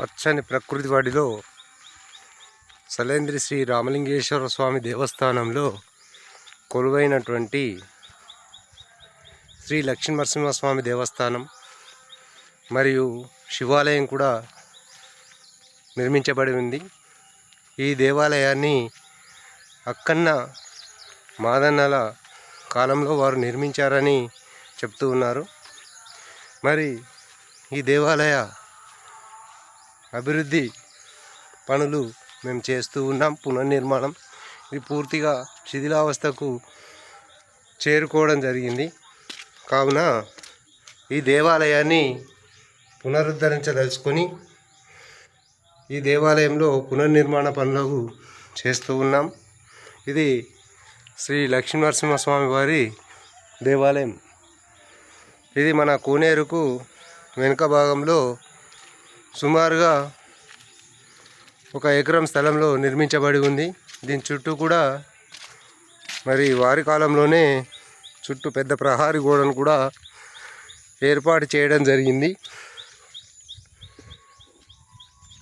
పచ్చని ప్రకృతి వాడిలో సలేంద్రి శ్రీ రామలింగేశ్వర స్వామి దేవస్థానంలో కొలువైనటువంటి శ్రీ లక్ష్మీనరసింహస్వామి దేవస్థానం మరియు శివాలయం కూడా నిర్మించబడి ఉంది. ఈ దేవాలయాన్ని అక్కన్న మాదన్నల కాలంలో వారు నిర్మించారని చెప్తూ ఉన్నారు. మరి ఈ దేవాలయ అభివృద్ధి పనులు మేము చేస్తూ ఉన్నాం. పునర్నిర్మాణం ఇది పూర్తిగా శిథిలావస్థకు చేరుకోవడం జరిగింది. కావున ఈ దేవాలయాన్ని పునరుద్ధరించదలుచుకొని ఈ దేవాలయంలో పునర్నిర్మాణ పనులు చేస్తూ ఉన్నాం. ఇది శ్రీ లక్ష్మీనరసింహస్వామి వారి దేవాలయం. ఇది మన కోనేరుకు వెనుక భాగంలో సుమారుగా ఒక ఎకరం స్థలంలో నిర్మించబడి ఉంది. దీని చుట్టూ కూడా మరి వారి కాలంలోనే చుట్టూ పెద్ద ప్రహారీ గోడను కూడా ఏర్పాటు చేయడం జరిగింది.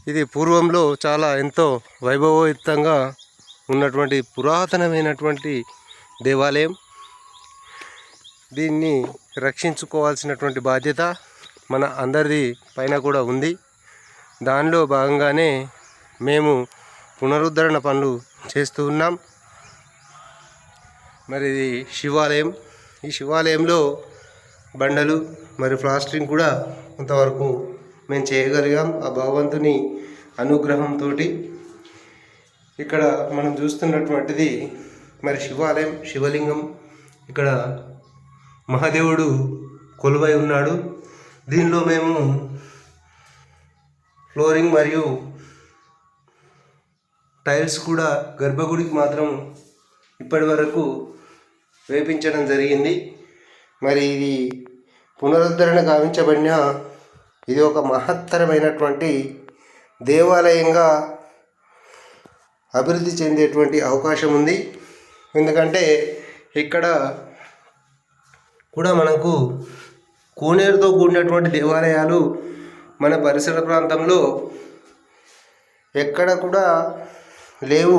ఇది పూర్వంలో చాలా ఎంతో వైభవయుతంగా ఉన్నటువంటి పురాతనమైనటువంటి దేవాలయం. దీన్ని రక్షించుకోవాల్సినటువంటి బాధ్యత మన అందరిది పైన కూడా ఉంది. దానిలో భాగంగానే మేము పునరుద్ధరణ పనులు చేస్తూ ఉన్నాం. మరి ఇది శివాలయం. ఈ శివాలయంలో బండలు మరి ప్లాస్టరింగ్ కూడా కొంతవరకు మేము చేయగలిగాం. ఆ భగవంతుని అనుగ్రహంతో ఇక్కడ మనం చూస్తున్నటువంటిది మరి శివాలయం శివలింగం. ఇక్కడ మహాదేవుడు కొలువై ఉన్నాడు. దీనిలో మేము ఫ్లోరింగ్ మరియు టైల్స్ కూడా గర్భగుడికి మాత్రం ఇప్పటి వరకు వేపించడం జరిగింది. మరి ఇది పునరుద్ధరణ గావించబడిన ఇది ఒక మహత్తరమైనటువంటి దేవాలయంగా అభివృద్ధి చెందేటువంటి అవకాశం ఉంది. ఎందుకంటే ఇక్కడ కూడా మనకు కోనేరుతో కూడినటువంటి దేవాలయాలు మన పరిసర ప్రాంతంలో ఎక్కడ కూడా లేవు.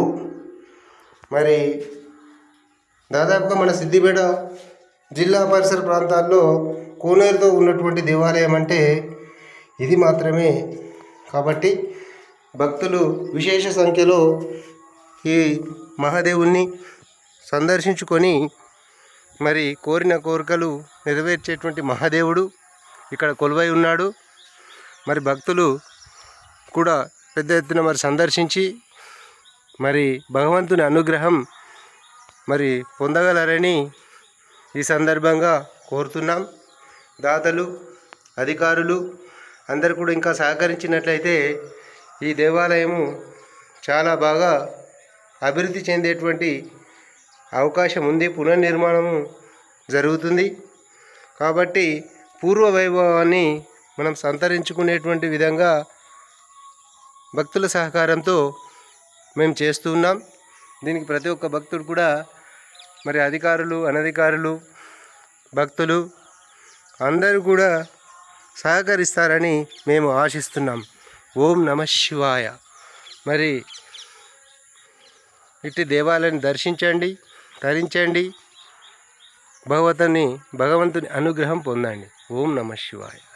మరి దాదాపుగా మన సిద్దిపేట జిల్లా పరిసర ప్రాంతాల్లో కోనేరుతో ఉన్నటువంటి దేవాలయం అంటే ఇది మాత్రమే. కాబట్టి భక్తులు విశేష సంఖ్యలో ఈ మహాదేవుణ్ణి సందర్శించుకొని మరి కోరిన కోరికలు నెరవేర్చేటువంటి మహాదేవుడు ఇక్కడ కొలువై ఉన్నాడు. మరి భక్తులు కూడా పెద్ద ఎత్తున మరి సందర్శించి మరి భగవంతుని అనుగ్రహం మరి పొందగలరని ఈ సందర్భంగా కోరుతున్నాం. దాతలు అధికారులు అందరు కూడా ఇంకా సహకరించినట్లయితే ఈ దేవాలయము చాలా బాగా అభివృద్ధి చెందేటువంటి అవకాశం ఉంది. పునర్నిర్మాణము జరుగుతుంది. కాబట్టి పూర్వ వైభవాన్ని మనం సంతరించుకునేటువంటి విధంగా భక్తుల సహకారంతో మేము చేస్తూ ఉన్నాం. దీనికి ప్రతి ఒక్క భక్తుడు కూడా మరి అధికారులు అనధికారులు భక్తులు అందరూ కూడా సహకరిస్తారని మేము ఆశిస్తున్నాం. ఓం నమ శివాయ. మరి ఇట్టి దేవాలయాన్ని దర్శించండి తరించండి. భగవతుని భగవంతుని అనుగ్రహం పొందండి. ఓం నమ శివాయ.